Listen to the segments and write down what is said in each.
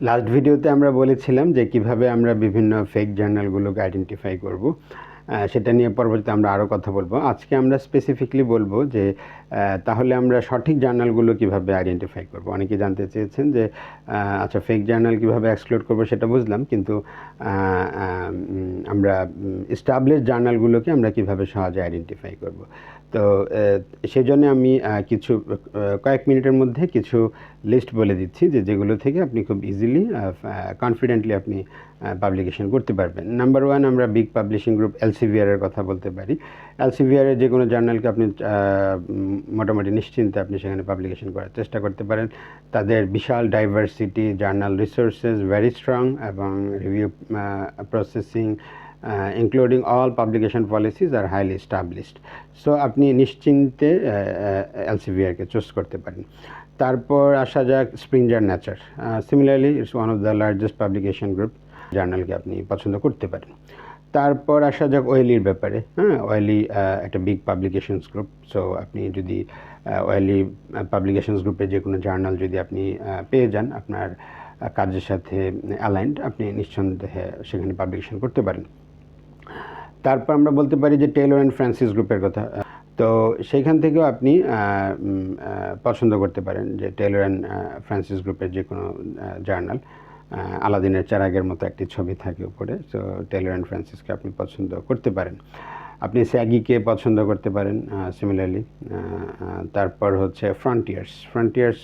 Last ভিডিওতে আমরা বলেছিলাম যে কীভাবে আমরা বিভিন্ন ফেক জার্নালগুলোকে আইডেন্টিফাই করব। সেটা নিয়ে পরবর্তীতে আমরা আরও কথা বলব। আজকে আমরা স্পেসিফিকলি বলব যে তাহলে আমরা সঠিক জার্নালগুলো কীভাবে আইডেন্টিফাই করব? অনেকে জানতে চেয়েছেন যে আচ্ছা ফেক জার্নাল কীভাবে এক্সক্লুড করব সেটা বুঝলাম, কিন্তু আমরা স্টাবলিশ জার্নালগুলোকে আমরা কীভাবে সহজে আইডেন্টিফাই করব? তো সেই জন্য আমি কিছু কয়েক মিনিটের মধ্যে কিছু লিস্ট বলে দিচ্ছি যে, যেগুলো থেকে আপনি খুব ইজিলি কনফিডেন্টলি আপনি পাবলিকেশন করতে পারবেন। নাম্বার ওয়ান আমরা বিগ পাবলিশিং গ্রুপ এলসিভিআরের কথা বলতে পারি। এলসিভিআরের যে কোনো জার্নালকে আপনি মোটামুটি নিশ্চিন্তে আপনি সেখানে পাবলিকেশন করার চেষ্টা করতে পারেন। তাদের বিশাল diversity journal resources very strong এবং review processing including all publication policies আর হাইলি established. সো আপনি নিশ্চিন্তে এলসিভিআরকে চুজ করতে পারেন। তারপর আসা যাক Springer Nature similarly it's one of the largest publication group জার্নালকে আপনি পছন্দ করতে পারেন। তারপর আসা যাক ওয়েলির ব্যাপারে। হ্যাঁ ওয়েলি একটা বিগ পাবলিকেশনস গ্রুপ সো আপনি যদি ওয়েলি পাবলিকেশনস গ্রুপে যে কোনো জার্নাল যদি আপনি পেয়ে যান, আপনার কাজের সাথে অ্যালাইন্ড আপনি নিঃসন্দেহে সেখানে পাবলিকেশন করতে পারেন। তারপর আমরা বলতে পারি যে টেলর অ্যান্ড ফ্রান্সিস গ্রুপের কথা। তো সেইখান থেকেও আপনি পছন্দ করতে পারেন যে টেলর অ্যান্ড ফ্রান্সিস গ্রুপের যে কোনো জার্নাল আলাদিনের চারাগের মতো একটি ছবি থাকে উপরে, তো টেলর অ্যান্ড ফ্রান্সিসকে আপনি পছন্দ করতে পারেন। আপনি স্যাগিকে পছন্দ করতে পারেন সিমিলারলি তারপর হচ্ছে ফ্রন্টিয়ার্স ফ্রন্টিয়ার্স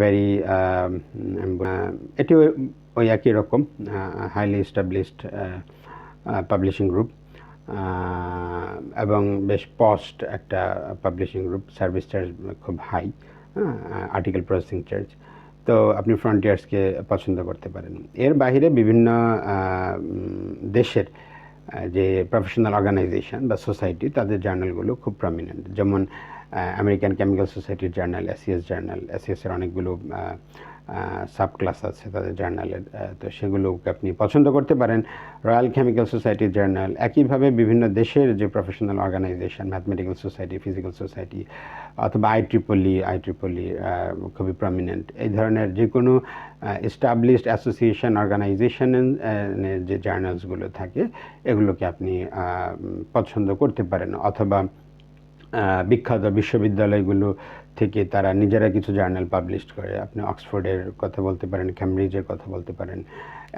ভেরি এটিও ওই একই রকম হাইলি এস্টাবলিশড পাবলিশিং গ্রুপ এবং বেশ পস্ট একটা পাবলিশিং গ্রুপ সার্ভিস চার্জ খুব হাই আর্টিকেল প্রসেসিং চার্জ তো আপনি ফ্রন্টিয়ার্সকে পছন্দ করতে পারেন। এর বাহিরে বিভিন্ন দেশের যে প্রফেশনাল অর্গানাইজেশন বা সোসাইটি তাদের জার্নালগুলো খুব প্রমিনেন্ট যেমন আমেরিকান কেমিক্যাল সোসাইটির জার্নাল এসিএস জার্নাল এসিএসের অনেকগুলো সাব ক্লাস আছে তাদের জার্নালের তো সেগুলোকে আপনি পছন্দ করতে পারেন। রয়্যাল কেমিক্যাল সোসাইটির জার্নাল একইভাবে বিভিন্ন দেশের যে professional organization mathematical society physical society অথবা I triple E I triple E খুবই প্রমিনেন্ট এই ধরনের যে কোনো এস্টাবলিশড অ্যাসোসিয়েশন অর্গানাইজেশনের যে জার্নালসগুলো থাকে, এগুলোকে আপনি পছন্দ করতে পারেন। অথবা বিখ্যাত বিশ্ববিদ্যালয়গুলো থেকে তারা নিজেরা কিছু জার্নাল পাবলিশ করে। আপনি অক্সফোর্ডের কথা বলতে পারেন, ক্যামব্রিজের কথা বলতে পারেন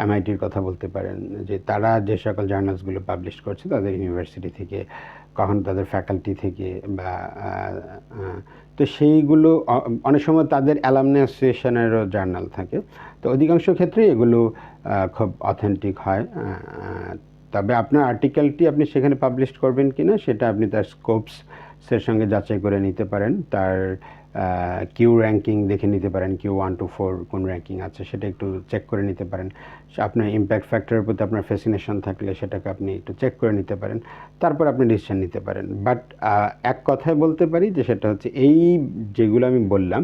এমআইটির কথা বলতে পারেন, যে তারা যে সকল জার্নালসগুলো পাবলিশ করছে তাদের ইউনিভার্সিটি থেকে, কখনো তাদের ফ্যাকাল্টি থেকে বা তো সেইগুলো অনেক সময় তাদের অ্যালামনি অ্যাসোসিয়েশনেরও জার্নাল থাকে। তো অধিকাংশ ক্ষেত্রে এগুলো খুব অথেন্টিক হয়। তবে আপনার আর্টিকেলটি আপনি সেখানে পাবলিশ করবেন কিনা সেটা আপনি তার স্কোপস এর সঙ্গে যাচাই করে নিতে পারেন। তার কিউ র্যাঙ্কিং দেখে নিতে পারেন, কিউ ওয়ান টু ফোর কোন র্যাঙ্কিং আছে, সেটা একটু চেক করে নিতে পারেন। আপনার ইম্প্যাক্ট ফ্যাক্টরের প্রতি আপনার ফ্যাসিনেশন থাকলে সেটাকে আপনি একটু চেক করে নিতে পারেন। তারপর আপনি ডিসিশন নিতে পারেন। বাট এক কথায় বলতে পারি যে সেটা হচ্ছে এই যেগুলো আমি বললাম,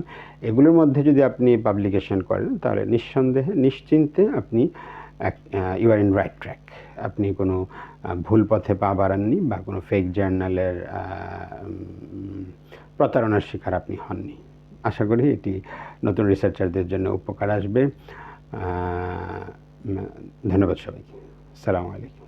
এগুলোর মধ্যে যদি আপনি পাবলিকেশন করেন, তাহলে নিঃসন্দেহে, নিশ্চিন্তে আপনি you are in right track আপনি কোনো ভুল পথে পা বাড়াননি বা কোনো ফেক জার্নালের প্রতারণার শিকার আপনি হননি। আশা করি এটি নতুন রিসার্চারদের জন্য উপকার আসবে। ধন্যবাদ সবাইকে। সালামু আলাইকুম।